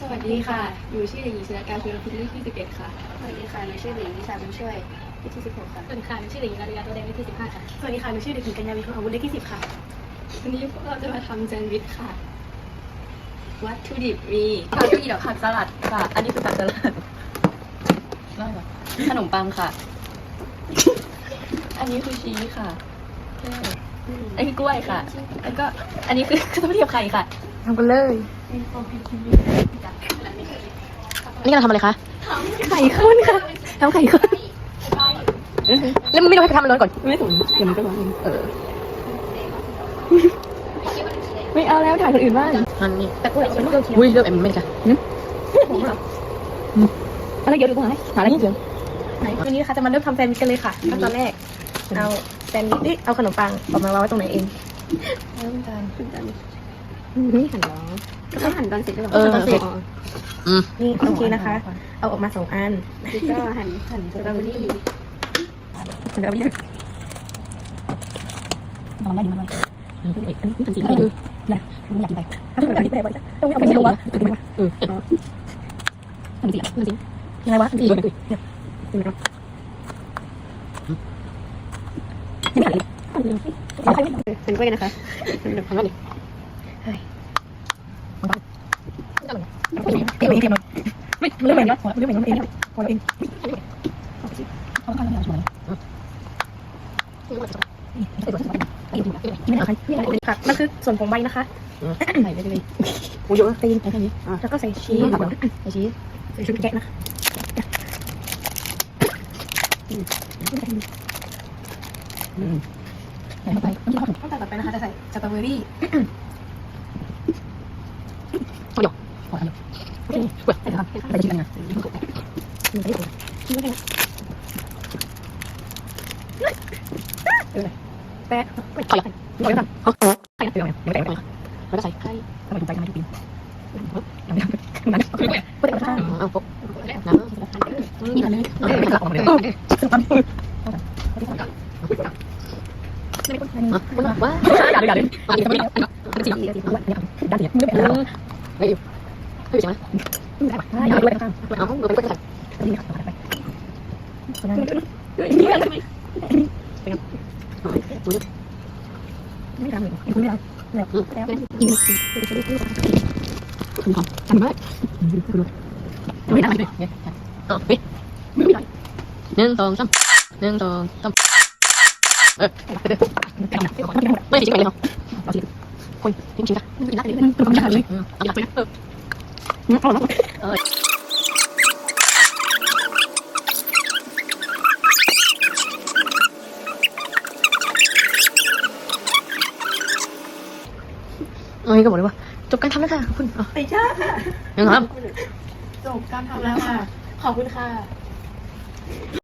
สวัสดีค่ะ อยู่ชื่อเด็กหญิงชนการพิรพิทเลขที่11 ค่ะ สวัสดีค่ะหนูชื่อหลิงวิชาบุญช่วยวิที่16 ค่ะ สวัสดีค่ะหนูชื่อเด็กหญิงนาฬิกาตัวแดงเลขที่15 ค่ะ สวัสดีค่ะหนูชื่อเด็กหญิงกัญญาวิทย์อาวุธเลขที่10 ค่ะ วันนี้พวกเราจะมาทำแซนด์วิชค่ะ วัตถุดิบมีผักอีดอกผักสลัดค่ะ อันนี้คือผักสลัดได้ค่ะขนมปังค่ะ อันนี้คือชีสค่ะ อันนี้คือกล้วยค่ะ แล้วก็อันนี้คือข้าวเทียมไข่ค่ะ ทำกันเลยนี่กำลังทำอะไรคะไข่ข้นค่ะทำไข่ข้นแล้วมึงไม่ต้องให้ทำมันร้อนก่อน ไม่สนเดี๋ยวมันก็ร้อนเองเออ ไม่เอาแล้วถ่ายคนอื่นบ้างอันนี้แต่กล้วยเป็นลูกเขียวอุ้ยเริ่มเอ็มไม่ได้ค่ะอะไรเยอะดูตรงไหนหาอะไรเยอะวันนี้นะคะจะมาเริ่มทำแซนด์วิชกันเลยค่ะขั้นตอนแรก เอาแซนด์วิชเอ้ยเอาขนมปังออกมาวางไว้ตรงไหนเองน้ำตาล นี่หันล้อก็หั่นตอนเสร็จก็เออตอนเสร็จ อืมนี่โอเคนะคะ เอาออกมาสองอันก็หั่นหั่นสตรอเบอรี่เดี๋ยวเอาไปเลยลองได้ดีมากเลยอันนี้อันนี้เป็นสีอะไรอยากไม่อยากกินไปเอาไปเลยไปเลยต้องเอาไปลงวะเอออันนี้สีอันนี้สียังไงวะสีเลยเอาไปเป็นกล้วยนะคะทำได้ดิ เก็บเองเก็บหน่อยไม่เรื่องแบบนี้เรื่องแบบนี้เองพอเองเขาต้องการอะไรช่วยไม่เอาใครนี่อะไรผันั่นคือส่วนของใบนะคะใส่ไปเลยโอ้ยเยอะตีนแค่นี้แล้วก็ใส่ชีสใส่ชีสใส่ชุดแกะนะใส่เข้าไปต้องกินข้าวขั้อนต่อไปนะคะจะใส่สตรอเบอรี่ พอหยอกพอทำหยอกโอเคเว้ยไปทำไปกินกันนะแป๊ะขอหยอกขอหยอกกันเขาใส่เดี๋ยวเดี๋ยวเดี๋ยวแล้วก็ใส่ไข่ทำไมถูกใจกันทุกปียังไม่ทำนั้นเปิดข้างเอาปุ๊บน้ำนี่อะไรเอาไปกลับออกมาเลยซึ่งตอนนี้ว้าอย่าเลยอย่าเลยอย่าเลยสีสีด้านสีมือแบบนั้นเฮ้ยเฮ้ยใช่ไหมอย่าด้วยข้างเอามือไปกดใส่นี่ค่ะไปไม่ทำเลยคุณไม่ทำแล้วแล้วยิงคุณทำทำไหมไม่ได้เลยอ๋อเฮ้ยหนึ่งสอง สามหนึ่งสองสามเออไม่จริงเลยเหรอเอาสิ คุยจริงจริงค่ะไม่ได้เลยไม่ได้เลยเอาอยากไปนะเออเอาแล้วเอ้ยก็บอกเลยว่าจบการทำแล้วค่ะคุณอ๋อไปจ้าค่ะยังครับ จบการทำแล้วค่ะ ขอบคุณค่ะ